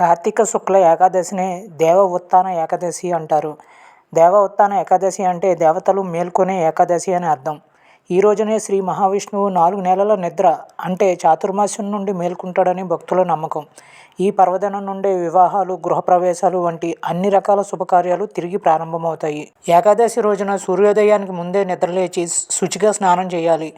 కార్తీక శుక్ల ఏకాదశినే దేవ ఉత్థాన ఏకాదశి అంటారు. దేవ ఉత్థాన ఏకాదశి అంటే దేవతలు మేల్కొనే ఏకాదశి అని అర్థం. ఈ రోజునే శ్రీ మహావిష్ణువు నాలుగు నెలల నిద్ర అంటే చాతుర్మాస్యం నుండి మేల్కొంటాడని భక్తుల నమ్మకం. ఈ పర్వదనం నుండే వివాహాలు గృహప్రవేశాలు వంటి అన్ని రకాల శుభకార్యాలు తిరిగి ప్రారంభమవుతాయి. ఏకాదశి రోజున సూర్యోదయానికి ముందే నిద్రలేచి శుచిగా స్నానం చేయాలి.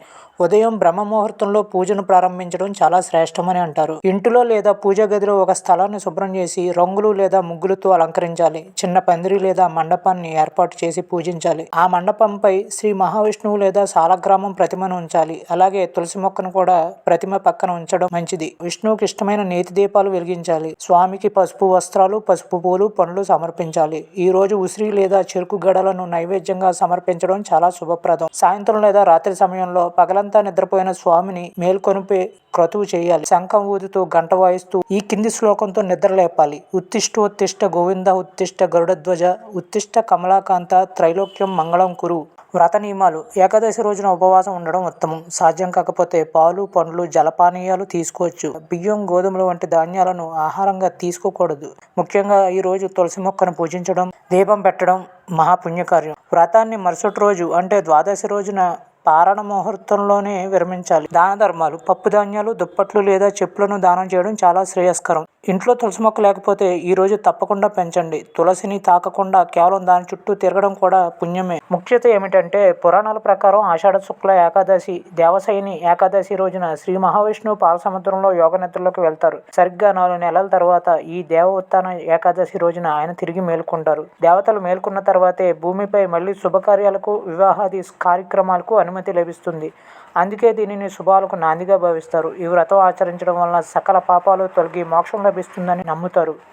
ఉదయం బ్రహ్మ ముహూర్తంలో పూజను ప్రారంభించడం చాలా శ్రేష్టమని అంటారు. ఇంటిలో లేదా పూజ గదిలో ఒక స్థలాన్ని శుభ్రం చేసి రంగులు లేదా ముగ్గులతో అలంకరించాలి. చిన్న పందిరి లేదా మండపాన్ని ఏర్పాటు చేసి పూజించాలి. ఆ మండపంపై శ్రీ మహావిష్ణువు లేదా సాలగ్రామం ప్రతిమను ఉంచాలి. అలాగే తులసి మొక్కను కూడా ప్రతిమ పక్కన ఉంచడం మంచిది. విష్ణువుకి ఇష్టమైన నేతి దీపాలు వెలిగించాలి. స్వామికి పసుపు వస్త్రాలు పసుపు పూలు పండ్లు సమర్పించాలి. ఈ రోజు ఉసిరి లేదా చెరుకు గడలను నైవేద్యంగా సమర్పించడం చాలా శుభప్రదం. సాయంత్రం లేదా రాత్రి సమయంలో పగలంతా నిద్రపోయిన స్వామిని మేల్కొనిపే క్రతువు చేయాలి. శంఖం ఊదుతూ గంట వాయిస్తూ ఈ కింది శ్లోకంతో నిద్రలేపాలి ఉత్తిష్ట ఉత్తిష్టోత్తిష్ట గోవింద ఉత్తిష్ట గరుడధ్వజ ఉత్తిష్ట కమలాకాంత త్రైలోక్యం మంగళం కురు వ్రత నియమాలు. ఏకాదశి రోజున ఉపవాసం ఉండడం ఉత్తమం. సాధ్యం కాకపోతే పాలు పండ్లు జలపానీయాలు తీసుకోవచ్చు. బియ్యం గోధుమలు వంటి ధాన్యాలను ఆహారంగా తీసుకోకూడదు. ముఖ్యంగా ఈ రోజు తులసి మొక్కను పూజించడం దీపం పెట్టడం మహాపుణ్యకార్యం వ్రతాన్ని మరుసటి రోజు అంటే ద్వాదశి రోజున పారణ ముహూర్తంలోనే విరమించాలి. దాన ధర్మాలు పప్పు ధాన్యాలు దుప్పట్లు లేదా చెప్పులను దానం చేయడం చాలా శ్రేయస్కరం. ఇంట్లో తులసి మొక్క లేకపోతే ఈ రోజు తప్పకుండా పెంచండి. తులసిని తాకకుండా కేవలం దాని చుట్టూ తిరగడం కూడా పుణ్యమే. ముఖ్యత ఏమిటంటే పురాణాల ప్రకారం ఆషాఢ శుక్ల ఏకాదశి దేవసైని ఏకాదశి రోజున శ్రీ మహావిష్ణువు పాలసముద్రంలో యోగ నిద్రలోకి వెళ్తారు. సరిగ్గా నాలుగు నెలల తర్వాత ఈ దేవ ఉత్థాన ఏకాదశి రోజున ఆయన తిరిగి మేల్కొంటారు. దేవతలు మేల్కొన్న తర్వాతే భూమిపై మళ్ళీ శుభకార్యాలకు వివాహాది కార్యక్రమాలకు అనుమతి లభిస్తుంది. అందుకే దీనిని శుభాలకు నాందిగా భావిస్తారు. ఈ వ్రతం ఆచరించడం వలన సకల పాపాలు తొలగి మోక్షం లభిస్తుందని నమ్ముతారు.